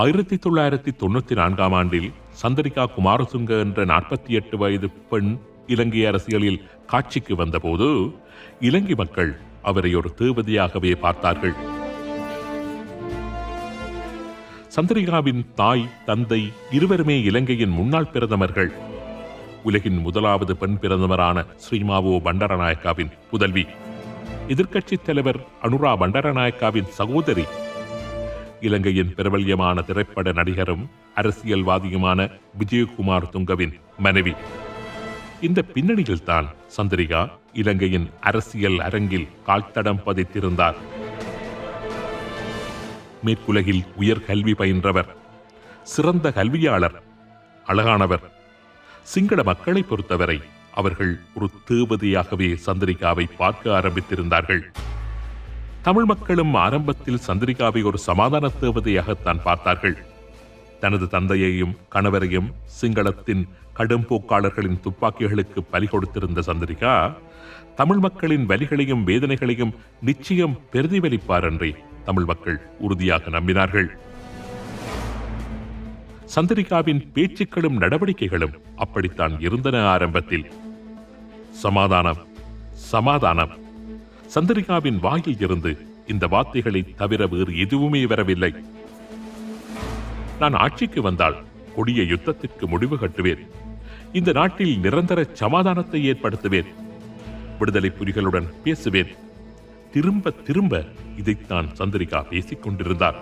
ஆயிரத்தி தொள்ளாயிரத்தி தொண்ணூத்தி நான்காம் ஆண்டில் சந்திரிகா குமாரசுங்க என்ற நாற்பத்தி எட்டு வயது பெண் இலங்கை அரசியலில் காட்சிக்கு வந்தபோது இலங்கை மக்கள் அவரை ஒரு தேவதையாகவே பார்த்தார்கள். சந்திரிகாவின் தாய் தந்தை இருவருமே இலங்கையின் முன்னாள் பிரதமர்கள். உலகின் முதலாவது பெண் பிரதமரான ஸ்ரீமாவோ பண்டரநாயக்காவின் புதல்வி. எதிர்க்கட்சித் தலைவர் அனுரா பண்டரநாயக்காவின் சகோதரி இலங்கையின் பிரபல்யமான திரைப்பட நடிகரும் அரசியல்வாதியுமான விஜயகுமார் துங்கவின் மனைவி. இந்த பின்னணியில்தான் சந்திரிகா இலங்கையின் அரசியல் அரங்கில் கால்தடம் பதித்திருந்தார். மேற்குலகில் உயர் கல்வி பயின்றவர் சிறந்த கல்வியாளர் அழகானவர். சிங்கள மக்களை பொறுத்தவரை அவர்கள் ஒரு தேவதையாகவே சந்திரிகாவை பார்க்க ஆரம்பித்திருந்தார்கள். தமிழ் மக்களும் ஆரம்பத்தில் சந்திரிகாவை ஒரு சமாதான தேவதையாகத்தான் பார்த்தார்கள். தனது தந்தையையும் கணவரையும் சிங்களத்தின் கடும் போக்காளர்களின் துப்பாக்கிகளுக்கு பலி கொடுத்திருந்த சந்திரிகா தமிழ் மக்களின் வலிகளையும் வேதனைகளையும் நிச்சயம் பிரதிபலிப்பார் என்றே தமிழ் மக்கள் உறுதியாக நம்பினார்கள். சந்திரிகாவின் பேச்சுக்களும் நடவடிக்கைகளும் அப்படித்தான் இருந்தன ஆரம்பத்தில். சமாதானம் சமாதானம். சந்திரிகாவின் வாயில் இருந்து இந்த வார்த்தைகளை தவிர வேறு எதுவுமே வரவில்லை. நான் ஆட்சிக்கு வந்தால் கொடிய யுத்தத்திற்கு முடிவு கட்டுவேன். இந்த நாட்டில் நிரந்தர சமாதானத்தை ஏற்படுத்துவேன். விடுதலை புலிகளுடன் பேசுவேன். திரும்ப திரும்ப இதைத்தான் சந்திரிகா பேசிக் கொண்டிருந்தார்.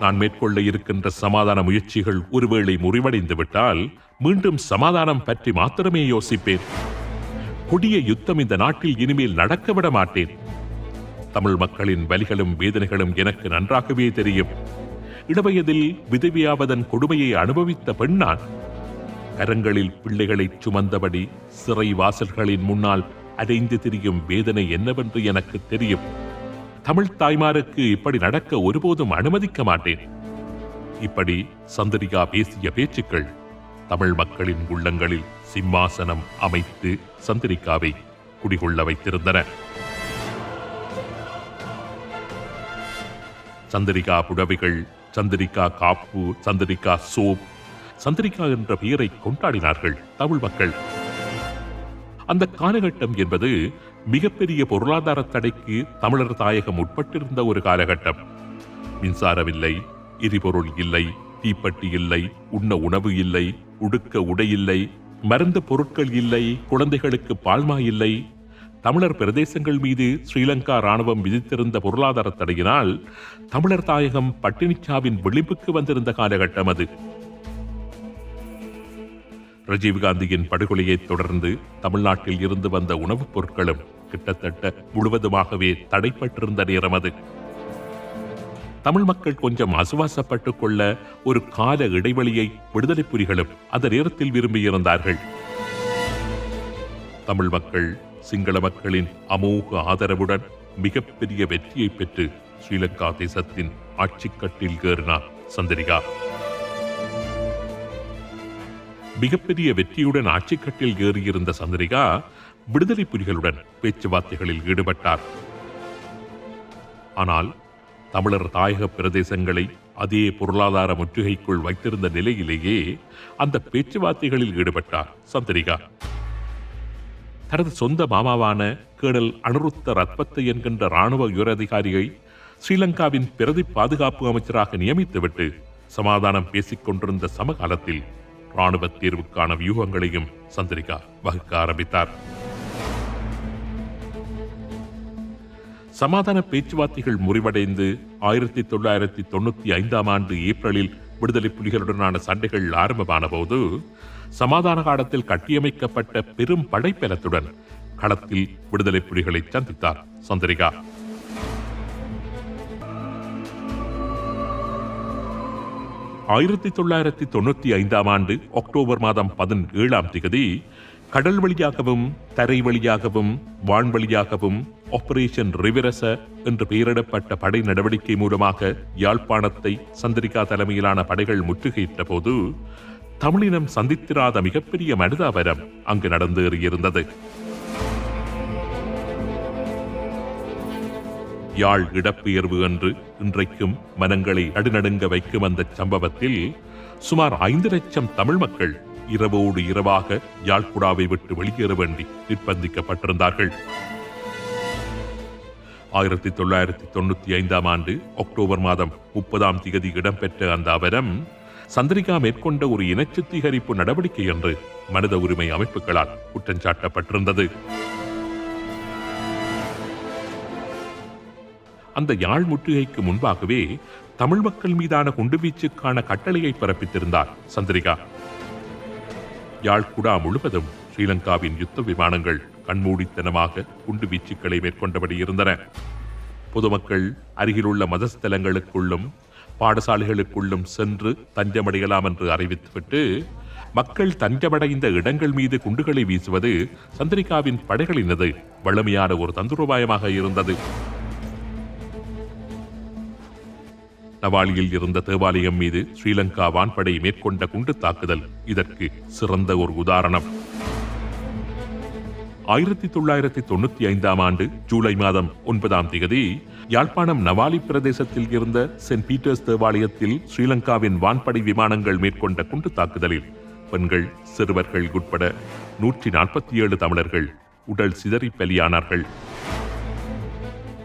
நான் மேற்கொள்ள இருக்கின்ற சமாதான முயற்சிகள் ஒருவேளை முறிவடைந்து விட்டால் மீண்டும் சமாதானம் பற்றி மாத்திரமே யோசிப்பேன். கொடிய யுத்தம் இந்த நாட்டில் இனிமேல் நடக்க விட மாட்டேன். தமிழ் மக்களின் வலிகளும் வேதனைகளும் எனக்கு நன்றாகவே தெரியும். இளவயதில் விதவியாவதன் கொடுமையை அனுபவித்த பெண்ணான் கரங்களில் பிள்ளைகளை சுமந்தபடி சிறை வாசல்களின் முன்னால் அடைந்து திரியும் வேதனை என்னவென்று எனக்கு தெரியும். தமிழ் தாய்மாருக்கு இப்படி நடக்க ஒருபோதும் அனுமதிக்க மாட்டேன். இப்படி சந்திரிகா பேசிய பேச்சுக்கள் தமிழ் மக்களின் உள்ளங்களில் சிம்மாசனம் அமைத்து சந்திரிகாவை குடிகொள்ள வைத்திருந்தன. சந்திரிகா புடவைகள் சந்திரிகா காப்பு சந்திரிகா சோப் சந்திரிகா என்ற பெயரை கொண்டாடினார்கள் தமிழ் மக்கள். அந்த காலகட்டம் என்பது மிகப்பெரிய பொருளாதார தடைக்கு தமிழர் தாயகம் உட்பட்டிருந்த ஒரு காலகட்டம். மின்சாரமில்லை எரிபொருள் இல்லை தீப்பட்டி இல்லை உண்ண உணவு இல்லை உடுக்க உடை இல்லை மருந்து பொருட்கள் இல்லை குழந்தைகளுக்கு பால்மா இல்லை. தமிழர் பிரதேசங்கள் மீது ஸ்ரீலங்கா ராணுவம் விதித்திருந்த பொருளாதார தடையினால் தமிழர் தாயகம் பட்டினிச்சாவின் விளிம்புக்கு வந்திருந்த காலகட்டம் அது. ராஜீவ்காந்தியின் படுகொலையை தொடர்ந்து தமிழ்நாட்டில் இருந்து வந்த உணவுப் பொருட்களும் கிட்டத்தட்ட முழுவதுமாகவே தடைப்பட்டிருந்த நேரம் அது. தமிழ் மக்கள் கொஞ்சம் அசுவாசப்பட்டுக் கொள்ள ஒரு கால இடைவெளியை விடுதலை புலிகளும் அந்த நேரத்தில் விரும்பியிருந்தார்கள். தமிழ் மக்கள் சிங்கள மக்களின் அமோக ஆதரவுடன் மிகப்பெரிய வெற்றியை பெற்று ஸ்ரீலங்கா தேசத்தின் ஆட்சிக்கட்டில் ஏறினார் சந்திரிகா. மிகப்பெரிய வெற்றியுடன் ஆட்சிக்கட்டில் ஏறியிருந்த சந்திரிகா விடுதலை புலிகளுடன் பேச்சுவார்த்தைகளில் ஈடுபட்டார். ஆனால் தமிழர் தாயக பிரதேசங்களை அதே பொருளாதார முற்றுகைக்குள் வைத்திருந்த நிலையிலேயே அந்த பேச்சுவார்த்தைகளில் ஈடுபட்டார் சந்திரிகா. தனது சொந்த மாமாவான கேடல் அனுருத்த ரத்பத்தை என்கின்ற ராணுவ உயரதிகாரியை ஸ்ரீலங்காவின் பிரதி பாதுகாப்பு அமைச்சராக நியமித்துவிட்டு சமாதானம் பேசிக் கொண்டிருந்த சமகாலத்தில் ராணுவ தேர்வுக்கான வியூகங்களையும் சந்திரிகா வகுக்க ஆரம்பித்தார். சமாதான பேச்சுவார்த்தைகள் முறிவடைந்து ஆயிரத்தி தொள்ளாயிரத்தி தொண்ணூத்தி ஐந்தாம் ஆண்டு ஏப்ரலில் விடுதலை புலிகளுடனான சண்டைகள் ஆரம்பமான போது சமாதான காலத்தில் கட்டியமைக்கப்பட்ட பெரும் படைப்பலத்துடன் களத்தில் விடுதலை புலிகளை சந்தித்தார் சந்திரிகா. ஆயிரத்தி தொள்ளாயிரத்தி தொண்ணூத்தி ஐந்தாம் ஆண்டு அக்டோபர் மாதம் பதினேழாம் திகதி கடல் வழியாகவும் தரை வழியாகவும் வான் வழியாகவும் ஆபரேஷன் ரிவிரச என்று பெயரிடப்பட்ட படை நடவடிக்கை மூலமாக யாழ்ப்பாணத்தை சந்திரிகா தலைமையிலான படைகள் முற்றுகையிட்ட போது தமிழினம் சந்தித்திராத மிகப்பெரிய மனிதாபரம் அங்கு நடந்தேறியிருந்தது. யாழ் இடப்பெயர்வு என்று இன்றைக்கும் மனங்களை நடுநடுங்க வைக்கும் அந்த சம்பவத்தில் சுமார் ஐந்து லட்சம் தமிழ் மக்கள் இரவோடு இரவாக யாழ்குடாவை விட்டு வெளியேற வேண்டி நிர்பந்திக்கப்பட்டிருந்தார்கள். ஆயிரத்தி தொள்ளாயிரத்தி தொண்ணூத்தி ஐந்தாம் ஆண்டு அக்டோபர் மாதம் முப்பதாம் திகதி இடம்பெற்ற அந்த அவரம் சந்திரிகா மேற்கொண்ட ஒரு இனச்சுத்திகரிப்பு நடவடிக்கை என்று மனித உரிமை அமைப்புகளால் குற்றஞ்சாட்டப்பட்டிருந்தது அந்த யாழ் முற்றுகைக்கு முன்பாகவே தமிழ் மக்கள் மீதான குண்டுவீச்சுக்கான கட்டளையை பிறப்பித்திருந்தார் சந்திரிகா. யாழ் குடா முழுவதும் ஸ்ரீலங்காவின் யுத்த விமானங்கள் கண்மூடித்தனமாக குண்டு வீச்சுக்களை மேற்கொண்டபடி இருந்தன. பொதுமக்கள் அருகிலுள்ள மதஸ்தலங்களுக்குள்ளும் பாடசாலைகளுக்குள்ளும் சென்று தஞ்சமடையலாம் என்று அறிவித்துவிட்டு மக்கள் தஞ்சமடைந்த இடங்கள் மீது குண்டுகளை வீசுவது சந்திரிகாவின் படைகளினது வலிமையான ஒரு தந்திரோபாயமாக இருந்தது. நவாலியில் இருந்த தேவாலயம் மீது ஸ்ரீலங்கா வான்படை மேற்கொண்ட குண்டு தாக்குதல். இதற்கு சிறந்த ஒரு உதாரணம். ஆயிரத்தி தொள்ளாயிரத்தி தொண்ணூத்தி ஐந்தாம் ஆண்டு ஜூலை மாதம் ஒன்பதாம் தேதி யாழ்ப்பாணம் நவாலி பிரதேசத்தில் இருந்த சென்ட் பீட்டர்ஸ் தேவாலயத்தில் ஸ்ரீலங்காவின் வான்படை விமானங்கள் மேற்கொண்ட குண்டு தாக்குதலில் பெண்கள் சிறுவர்கள் உட்பட நூற்றி நாற்பத்தி ஏழு தமிழர்கள் உடல் சிதறி பலியானார்கள்.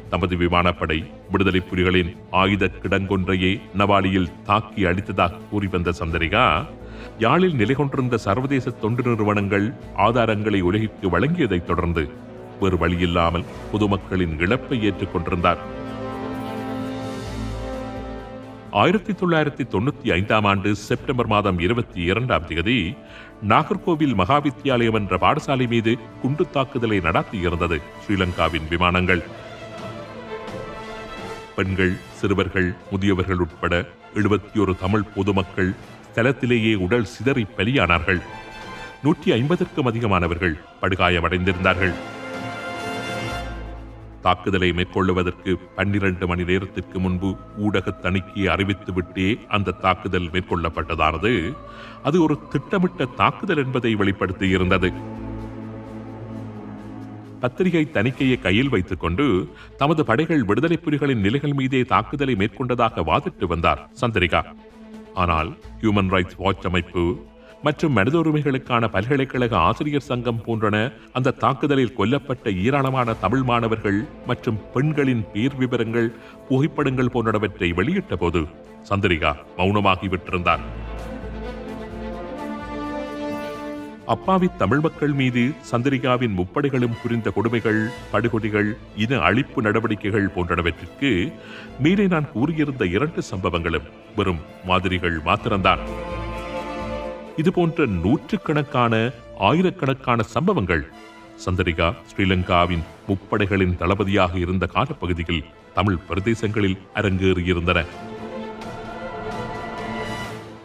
தமது விமானப்படை விடுதலை புலிகளின் ஆயுத கிடங்கொன்றையே நவாலியில் தாக்கி அடித்ததாக கூறி வந்த சந்தரிகா யாழில் நிலை கொண்டிருந்த சர்வதேச தொண்டு நிறுவனங்கள் ஆதாரங்களை உலகிற்கு வழங்கியதைத் தொடர்ந்து வேறு வழியில்லாமல் பொதுமக்களின் இழப்பை ஏற்றுக்கொண்டிருந்தார் ஆயிரத்தி தொள்ளாயிரத்தி தொண்ணூத்தி ஐந்தாம் ஆண்டு செப்டம்பர் மாதம் இருபத்தி இரண்டாம் தேதி நாகர்கோவில் மகாவித்யாலயம் என்ற பாடசாலை மீது குண்டு தாக்குதலை நடத்தியிருந்தது ஸ்ரீலங்காவின் விமானங்கள். பெண்கள் சிறுவர்கள் முதியவர்கள் உட்பட எழுபத்தி ஒரு தமிழ் பொதுமக்கள் ஸ்தலத்திலேயே உடல் சிதறி பலியானார்கள். நூற்றி ஐம்பதற்கும் அதிகமானவர்கள் படுகாயமடைந்திருந்தார்கள். தாக்குதலை மேற்கொள்ளுவதற்கு பன்னிரண்டு மணி நேரத்திற்கு முன்பு ஊடக தணிக்கையை அறிவித்துவிட்டே அந்த தாக்குதல் மேற்கொள்ளப்பட்டதானது? அது ஒரு திட்டமிட்ட தாக்குதல் என்பதை வெளிப்படுத்தியிருந்தது. பத்திரிகை தணிக்கையை கையில் வைத்துக் கொண்டு தமது படைகள் விடுதலை புலிகளின் நிலைகள் மீதே தாக்குதலை மேற்கொண்டதாக வாதிட்டு வந்தார் சந்திரிகா. ஆனால் ஹியூமன் ரைட்ஸ் வாட்ச் அமைப்பு மற்றும் மனித உரிமைகளுக்கான பல்கலைக்கழக ஆசிரியர் சங்கம் போன்றன அந்த தாக்குதலில் கொல்லப்பட்ட ஏராளமான தமிழ் மாணவர்கள் மற்றும் பெண்களின் பேர் விவரங்கள் புகைப்படங்கள் போன்றவற்றை வெளியிட்ட போது சந்திரிகா மௌனமாகிவிட்டிருந்தார் அப்பாவி தமிழ் மக்கள் மீது சந்திரிகாவின் முப்படைகளும் புரிந்த கொடுமைகள் படுகொலைகள் இன அழிப்பு நடவடிக்கைகள் போன்றவற்றிற்கு மீறே நான் கூறியிருந்த இரண்டு சம்பவங்களும் வெறும் மாதிரிகள் மாத்திரம்தான். இதுபோன்ற நூற்றுக்கணக்கான ஆயிரக்கணக்கான சம்பவங்கள் சந்திரிகா ஸ்ரீலங்காவின் முப்படைகளின் தளபதியாக இருந்த காலப்பகுதியில் தமிழ் பிரதேசங்களில் அரங்கேறியிருந்தன.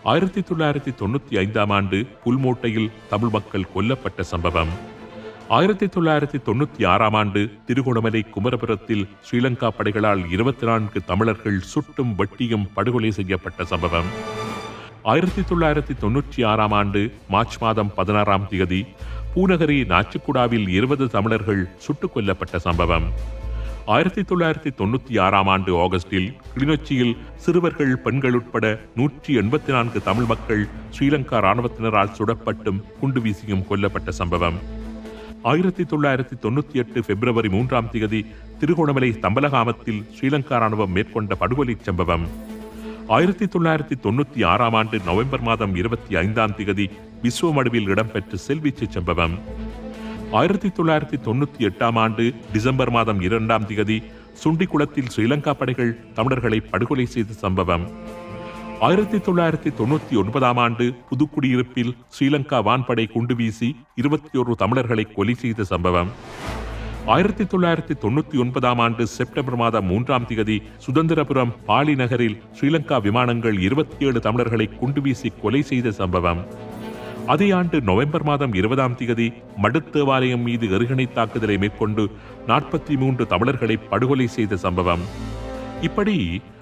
ஆயிரத்தி தொள்ளாயிரத்தி தொண்ணூத்தி ஐந்தாம் ஆண்டு புல்மோட்டையில் தமிழ் மக்கள் கொல்லப்பட்ட சம்பவம். ஆயிரத்தி தொள்ளாயிரத்தி தொண்ணூத்தி ஆறாம் ஆண்டு திருகோணமலை குமரபுரத்தில் ஸ்ரீலங்கா படைகளால் இருபத்தி நான்கு தமிழர்கள் சுட்டும் வெட்டியும் படுகொலை செய்யப்பட்ட சம்பவம். ஆயிரத்தி தொள்ளாயிரத்தி தொன்னூற்றி ஆறாம் ஆண்டு மார்ச் மாதம் பதினாறாம் தேதி பூநகரி நாச்சிக்குடாவில் இருபது தமிழர்கள் சுட்டுக் கொல்லப்பட்ட சம்பவம். ஆயிரத்தி தொள்ளாயிரத்தி தொண்ணூத்தி ஆறாம் ஆண்டு ஆகஸ்டில் கிளிநொச்சியில் சிறுவர்கள் பெண்கள் உட்பட நூற்றி எண்பத்தி நான்கு தமிழ் மக்கள் ஸ்ரீலங்கா ராணுவத்தினரால் சுடப்பட்டும் குண்டு வீசியும் கொல்லப்பட்ட சம்பவம். ஆயிரத்தி தொள்ளாயிரத்தி தொண்ணூத்தி எட்டு பிப்ரவரி மூன்றாம் தேதி திருகோணமலை தம்பலகாமத்தில் ஸ்ரீலங்கா ராணுவம் மேற்கொண்ட படுகொலை சம்பவம். ஆயிரத்தி தொள்ளாயிரத்தி தொண்ணூத்தி ஆறாம் ஆண்டு நவம்பர் மாதம் இருபத்தி ஐந்தாம் தேதி விஸ்வமடுவில் இடம்பெற்ற செல்வீச்சு சம்பவம். ஆயிரத்தி தொள்ளாயிரத்தி தொண்ணூற்றி எட்டாம் ஆண்டு டிசம்பர் மாதம் இரண்டாம் திகதி சுண்டிக்குளத்தில் ஸ்ரீலங்கா படைகள் தமிழர்களை படுகொலை செய்த சம்பவம். ஆயிரத்தி தொள்ளாயிரத்தி தொண்ணூற்றி ஒன்பதாம் ஆண்டு புதுக்குடியிருப்பில் ஸ்ரீலங்கா வான்படை குண்டு வீசி இருபத்தி ஒரு தமிழர்களை கொலை செய்த சம்பவம். ஆயிரத்தி தொள்ளாயிரத்தி தொண்ணூத்தி ஒன்பதாம் ஆண்டு செப்டம்பர் மாதம் மூன்றாம் திகதி சுதந்திரபுரம் பாலி நகரில் ஸ்ரீலங்கா விமானங்கள் இருபத்தி ஏழு தமிழர்களை குண்டு வீசி கொலை செய்த சம்பவம். அதே ஆண்டு நவம்பர் மாதம் இருபதாம் தேதி மடுத்தேவாலயம் மீது எருகணை தாக்குதலை மேற்கொண்டு நாற்பத்தி மூன்று தமிழர்களை படுகொலை செய்த சம்பவம். இப்படி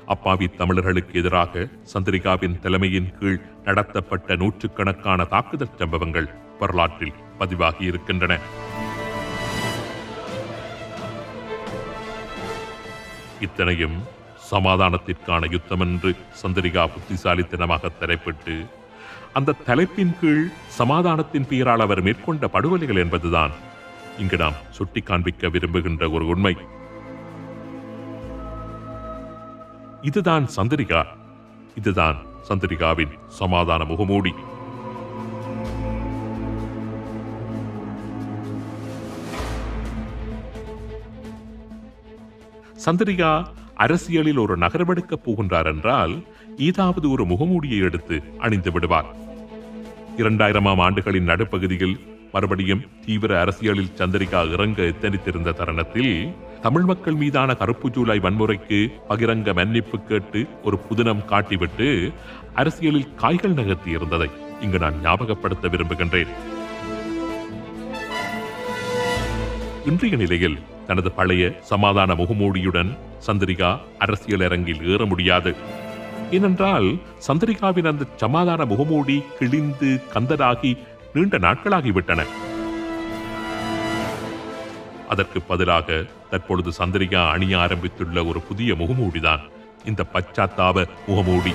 அப்பாவி தமிழர்களுக்கு எதிராக சந்திரிகாவின் தலைமையின் கீழ் நடத்தப்பட்ட நூற்றுக்கணக்கான தாக்குதல் சம்பவங்கள் வரலாற்றில் பதிவாகி இருக்கின்றன. இத்தனையும் சமாதானத்திற்கான யுத்தம் என்று சந்திரிகா புத்திசாலித்தனமாக தலைப்பிட்டு அந்த தலைப்பின் கீழ் சமாதானத்தின் பெயரால் அவர் மேற்கொண்ட படுகொலைகள் என்பதுதான். இங்கு நாம் சுட்டி காண்பிக்க விரும்புகின்ற ஒரு உண்மை. இதுதான் சந்திரிகா. இதுதான் சந்திரிகாவின் சமாதான முகமூடி. சந்திரிகா அரசியலில் ஒரு நகர்வெடுக்கப் போகின்றார் என்றால் ஏதாவது ஒரு முகமூடியை எடுத்து அணிந்து விடுவார். இரண்டாயிரமாம் ஆண்டுகளின் நடுப்பகுதியில் மறுபடியும் தீவிர அரசியலில் சந்திரிகா இறங்க எத்தனித்திருந்த தருணத்தில் தமிழ் மக்கள் மீதான கருப்பு ஜூலை வன்முறைக்கு பகிரங்க மன்னிப்பு கேட்டு ஒரு புதினம் காட்டிவிட்டு அரசியலில் காய்கள் நகர்த்தி இருந்ததை இங்கு நான் ஞாபகப்படுத்த விரும்புகின்றேன். இன்றைய நிலையில் தனது பழைய சமாதான முகமூடியுடன் சந்திரிகா அரசியல் அரங்கில் ஏற முடியாது. ஏனென்றால் சந்திரிகாவின் அந்த சமாதான முகமூடி கிழிந்து கந்தராகி நீண்ட நாட்களாகிவிட்டன. அதற்கு பதிலாக தற்பொழுது சந்திரிகா அணிய ஆரம்பித்துள்ள ஒரு புதிய முகமூடிதான். இந்த பச்சாத்தாப முகமூடி.